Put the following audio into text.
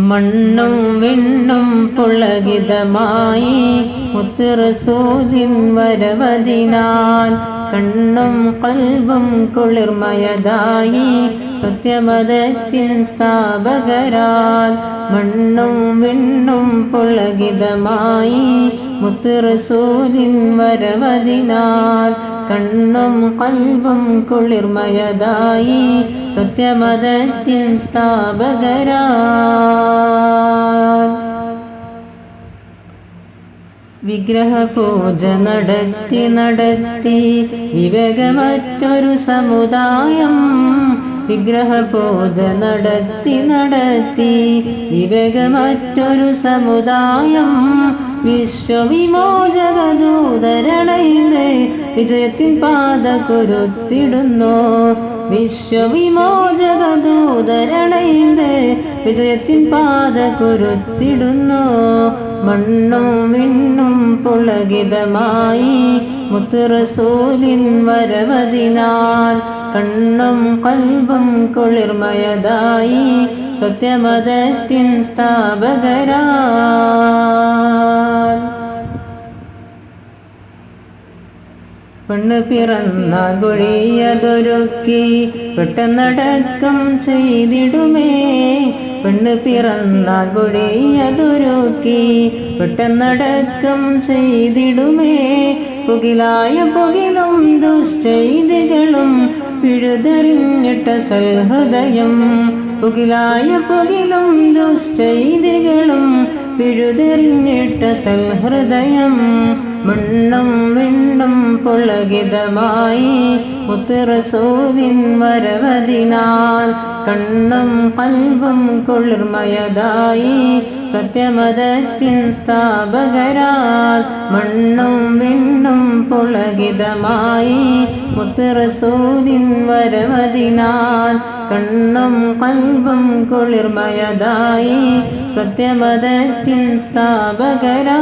മണ്ണും വിണ്ണും പുളകിതമായി മുത്തുറസൂലിൻ വരവതിനാൽ കണ്ണും കൽബും കുളിർമയതായി സത്യമതത്തിൻ സ്ഥാപകരാൽ മണ്ണും വിണ്ണും പുളകിതമായി മുത്തുറസൂലിൻ വരവതിനാൽ കണ്ണും കൽബും കുളിർമയതായി സത്യമതത്തിൻ സ്ഥാപകരാ വിഗ്രഹപൂജ നടത്തി നടത്തി വിവേകമറ്റൊരു സമുദായം വിഗ്രഹപൂജ നടത്തി നടത്തി വിവേകമറ്റൊരു സമുദായം വിശ്വവിമോചകദൂതരണൈന്ന് വിജയത്തിൻ പാത കുരുത്തിടുന്നു വിശ്വവിമോചകദൂതരണൈന്ന് വിജയത്തിൻ പാത കുരുത്തിടുന്നു മണ്ണും വിണ്ണും പുളകിതമായി മുത്തുറസൂലിൻ വരവതിനാൽ കണ്ണും കൽബും കുളിർമയതായി സത്യമതത്തിൻ സ്ഥാപകരാ. പെണ്ണ് പിറന്നാൽ കുഴിയതൊരുക്കി പെട്ടെന്നടക്കം ചെയ്തിടുമേ. പെണ്ണ് പിറന്നാൽ കുഴിയതൊരുക്കി പെട്ടെന്നടക്കം ചെയ്തിടുമേ. പുകിലായ പുകിലും ദുശ്ചെയ്തികളും പിഴുതെറിഞ്ഞിട്ട സൽഹൃദയം. പുകിലായ പുകിലും ദുശ്ചെയ്തികളും പിഴുതെറിഞ്ഞിട്ട സൽഹൃദയം. മണ്ണും വിണ്ണും പുളകിതമായി മുത്തുറസൂവിൻ വരവതിനാൽ കണ്ണും കൽവും കുളിർമയതായി സത്യമതത്തിൻ സ്ഥാപകരാൽ മണ്ണും വിണ്ണും പുളകിതമായി മുത്തുറസൂവിൻ വരവതിനാൽ കണ്ണും കൽവും കുളിർമയതായി സത്യമതത്തിൻ സ്ഥാപകരാ